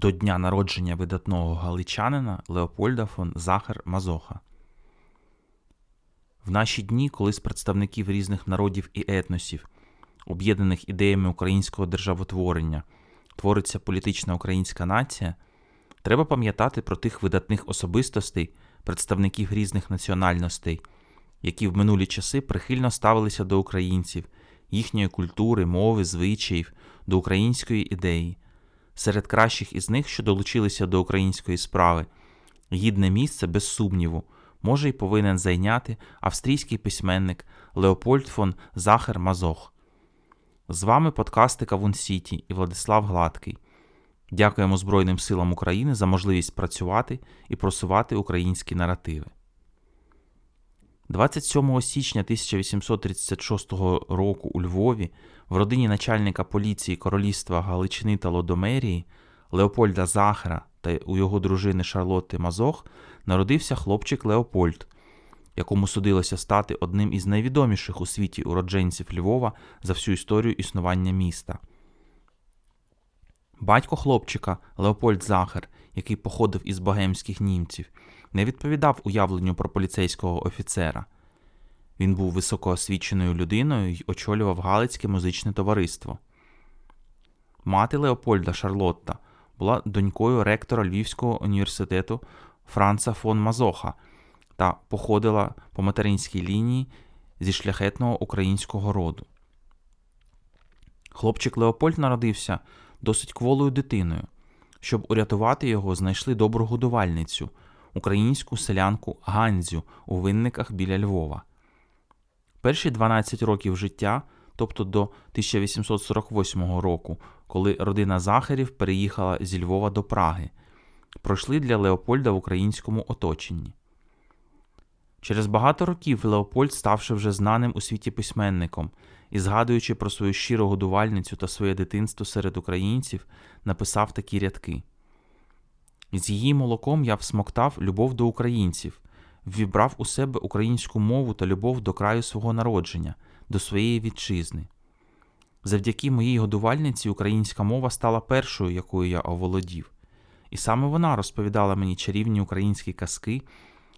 до дня народження видатного галичанина Леопольда фон Захар Мазоха. В наші дні, коли з представників різних народів і етносів, об'єднаних ідеями українського державотворення, твориться політична українська нація, треба пам'ятати про тих видатних особистостей, представників різних національностей, які в минулі часи прихильно ставилися до українців, їхньої культури, мови, звичаїв, до української ідеї. Серед кращих із них, що долучилися до української справи, гідне місце, без сумніву, може й повинен зайняти австрійський письменник Леопольд фон Захер Мазох. З вами подкасти Кавун Сіті і Владислав Гладкий. Дякуємо Збройним силам України за можливість працювати і просувати українські наративи. 27 січня 1836 року у Львові в родині начальника поліції Королівства Галичини та Лодомерії Леопольда Захара та у його дружини Шарлотти Мазох народився хлопчик Леопольд, якому судилося стати одним із найвідоміших у світі уродженців Львова за всю історію існування міста. Батько хлопчика Леопольд Захар, який походив із богемських німців, не відповідав уявленню про поліцейського офіцера. Він був високоосвіченою людиною і очолював Галицьке музичне товариство. Мати Леопольда Шарлотта була донькою ректора Львівського університету Франца фон Мазоха та походила по материнській лінії зі шляхетного українського роду. Хлопчик Леопольд народився досить кволою дитиною. Щоб урятувати його, знайшли добру годувальницю, українську селянку Ганзю у винниках біля Львова. Перші 12 років життя, тобто до 1848 року, коли родина Захарів переїхала зі Львова до Праги, пройшли для Леопольда в українському оточенні. Через багато років Леопольд, ставши вже знаним у світі письменником і згадуючи про свою щиру годувальницю та своє дитинство серед українців, написав такі рядки. З її молоком я всмоктав любов до українців, ввібрав у себе українську мову та любов до краю свого народження, до своєї вітчизни. Завдяки моїй годувальниці українська мова стала першою, якою я оволодів, і саме вона розповідала мені чарівні українські казки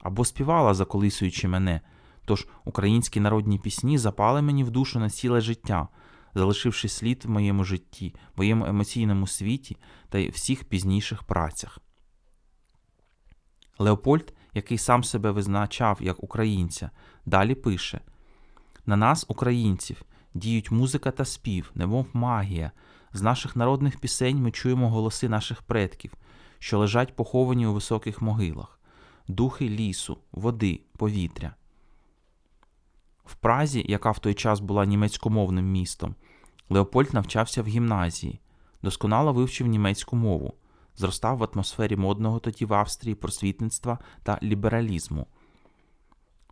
або співала, заколисуючи мене, тож українські народні пісні запали мені в душу на ціле життя, залишивши слід в моєму житті, моєму емоційному світі та й всіх пізніших працях. Леопольд, який сам себе визначав як українця, далі пише: На нас, українців, діють музика та спів, немов магія. З наших народних пісень ми чуємо голоси наших предків, що лежать поховані у високих могилах, духи лісу, води, повітря. В Празі, яка в той час була німецькомовним містом, Леопольд навчався в гімназії, досконало вивчив німецьку мову, зростав в атмосфері модного тоді в Австрії просвітництва та лібералізму.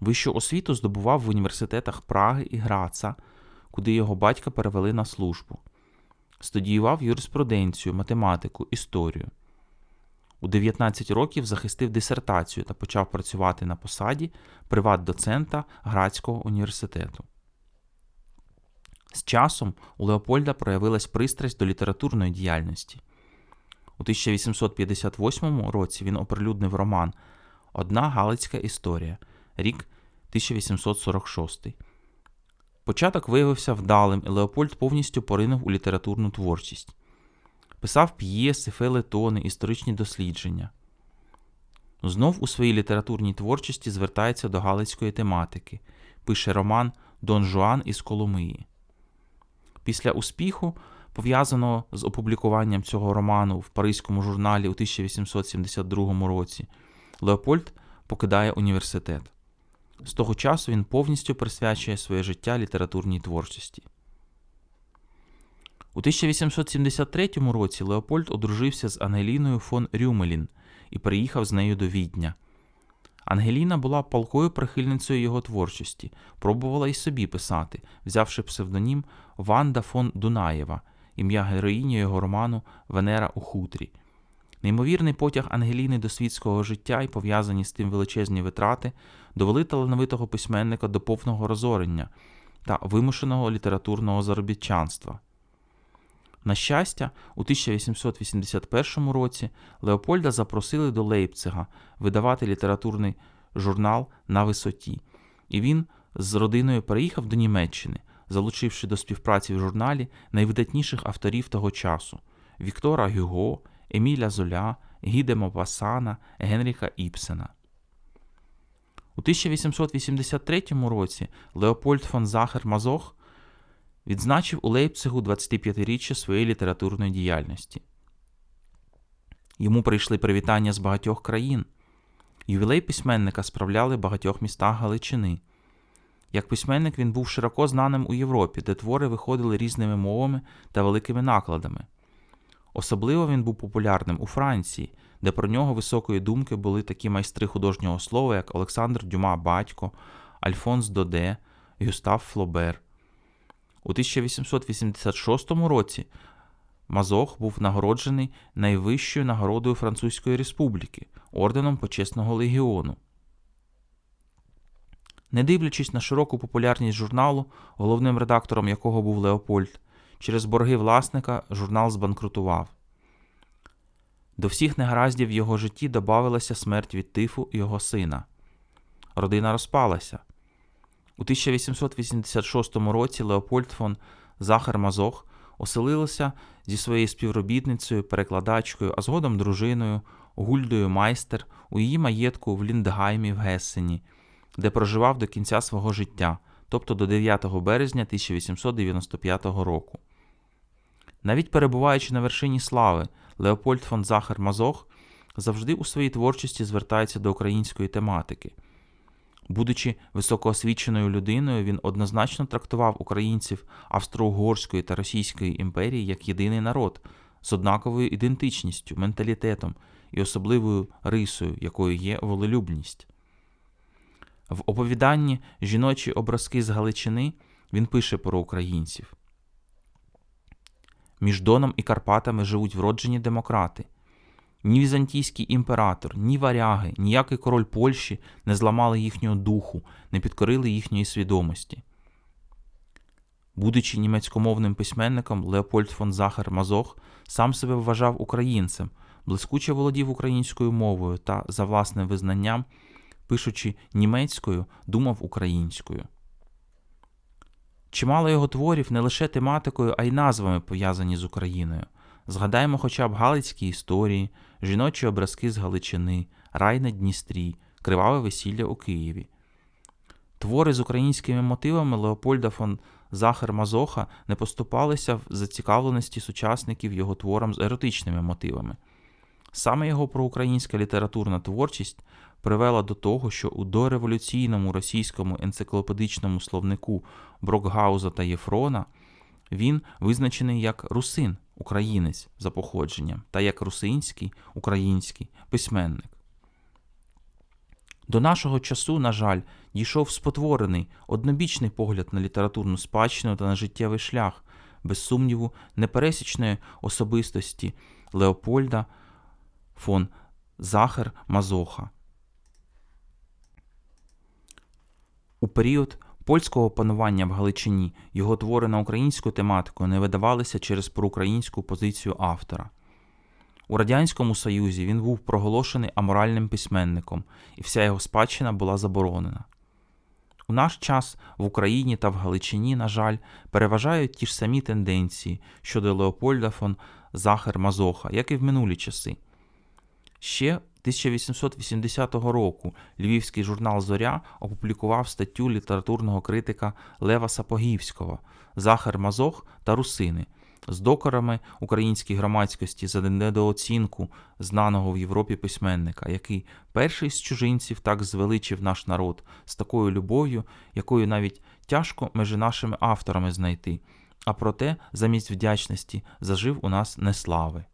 Вищу освіту здобував в університетах Праги і Граца, куди його батька перевели на службу. Студіював юриспруденцію, математику, історію. У 19 років захистив дисертацію та почав працювати на посаді приват-доцента Градського університету. З часом у Леопольда проявилась пристрасть до літературної діяльності. У 1858 році він оприлюднив роман Одна Галицька історія, рік 1846. Початок виявився вдалим, і Леопольд повністю поринув у літературну творчість. Писав п'єси, фелетони, історичні дослідження. Знов у своїй літературній творчості звертається до галицької тематики, пише роман Дон Жуан із Коломиї. Після успіху, пов'язаного з опублікуванням цього роману в Паризькому журналі у 1872 році, Леопольд покидає університет. З того часу він повністю присвячує своє життя літературній творчості. У 1873 році Леопольд одружився з Ангеліною фон Рюмелін і переїхав з нею до Відня. Ангеліна була палкою прихильницею його творчості, пробувала й собі писати, взявши псевдонім Ванда фон Дунаєва, ім'я героїні його роману Венера у хутрі. Неймовірний потяг Ангеліни до світського життя і пов'язані з тим величезні витрати довели талановитого письменника до повного розорення та вимушеного літературного заробітчанства. На щастя, у 1881 році Леопольда запросили до Лейпцига видавати літературний журнал на висоті, і він з родиною переїхав до Німеччини, залучивши до співпраці в журналі найвидатніших авторів того часу Віктора Гюго, Еміля Золя, Гіде Мопассана, Генріха Іпсена. У 1883 році Леопольд фон Захер Мазох відзначив у Лейпцигу 25-річчя своєї літературної діяльності. Йому прийшли привітання з багатьох країн. Ювілей письменника справляли в багатьох містах Галичини. Як письменник він був широко знаним у Європі, де твори виходили різними мовами та великими накладами. Особливо він був популярним у Франції, де про нього високої думки були такі майстри художнього слова, як Олександр Дюма Батько, Альфонс Доде, Гюстав Флобер. У 1886 році Мазох був нагороджений найвищою нагородою Французької Республіки орденом Почесного легіону. Не дивлячись на широку популярність журналу, головним редактором якого був Леопольд, через борги власника журнал збанкрутував. До всіх негараздів в його житті додавалася смерть від тифу його сина. Родина розпалася. У 1886 році Леопольд фон Захар Мазох оселилася зі своєю співробітницею, перекладачкою, а згодом дружиною Гульдою Майстер у її маєтку в Ліндгаймі в Гессені, де проживав до кінця свого життя, тобто до 9 березня 1895 року. Навіть перебуваючи на вершині слави, Леопольд фон Захар Мазох завжди у своїй творчості звертається до української тематики. Будучи високоосвіченою людиною, він однозначно трактував українців Австро-Угорської та Російської імперії як єдиний народ з однаковою ідентичністю, менталітетом і особливою рисою, якою є волелюбність. В оповіданні Жіночі образки з Галичини він пише про українців. Між Доном і Карпатами живуть вроджені демократи. Ні візантійський імператор, ні варяги, ніякий король Польщі не зламали їхнього духу, не підкорили їхньої свідомості. Будучи німецькомовним письменником, Леопольд фон Захар Мазох сам себе вважав українцем, блискуче володів українською мовою та, за власним визнанням, пишучи німецькою, думав українською. Чимало його творів не лише тематикою, а й назвами пов'язані з Україною. Згадаємо хоча б Галицькі історії, жіночі образки з Галичини, Рай на Дністрі, Криваве весілля у Києві. Твори з українськими мотивами Леопольда фон Захар Мазоха не поступалися в зацікавленості сучасників його творам з еротичними мотивами. Саме його проукраїнська літературна творчість привела до того, що у дореволюційному російському енциклопедичному словнику Брокгауза та Єфрона він визначений як русин, українець за походженням, та як русинський український письменник. До нашого часу, на жаль, дійшов спотворений однобічний погляд на літературну спадщину та на життєвий шлях, без сумніву, непересічної особистості Леопольда фон Захер Мазоха. У період польського панування в Галичині його твори на українську тематику не видавалися через проукраїнську позицію автора. У Радянському Союзі він був проголошений аморальним письменником, і вся його спадщина була заборонена. У наш час в Україні та в Галичині, на жаль, переважають ті ж самі тенденції щодо Леопольда фон Захер Мазоха, як і в минулі часи. Ще 1880 року львівський журнал Зоря опублікував статтю літературного критика Лева Сапогівського Захар Мазох та Русини з докорами українській громадськості за недооцінку знаного в Європі письменника, який перший з чужинців так звеличив наш народ з такою любов'ю, якою навіть тяжко між нашими авторами знайти, а проте замість вдячності зажив у нас неслави.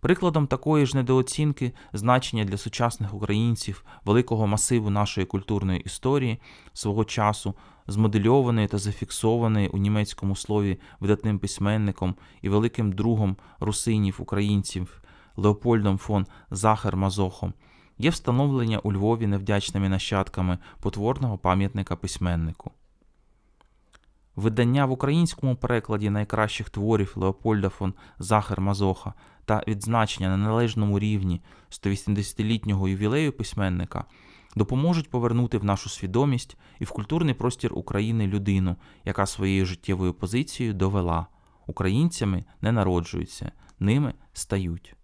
Прикладом такої ж недооцінки значення для сучасних українців великого масиву нашої культурної історії свого часу, змодельованої та зафіксованої у німецькому слові видатним письменником і великим другом русинів українців Леопольдом фон Захар Мазохом, є встановлення у Львові невдячними нащадками потворного пам'ятника письменнику. Видання в українському перекладі найкращих творів Леопольда фон Захер Мазоха та відзначення на належному рівні 180-літнього ювілею письменника допоможуть повернути в нашу свідомість і в культурний простір України людину, яка своєю життєвою позицією довела. Українцями не народжуються, ними стають.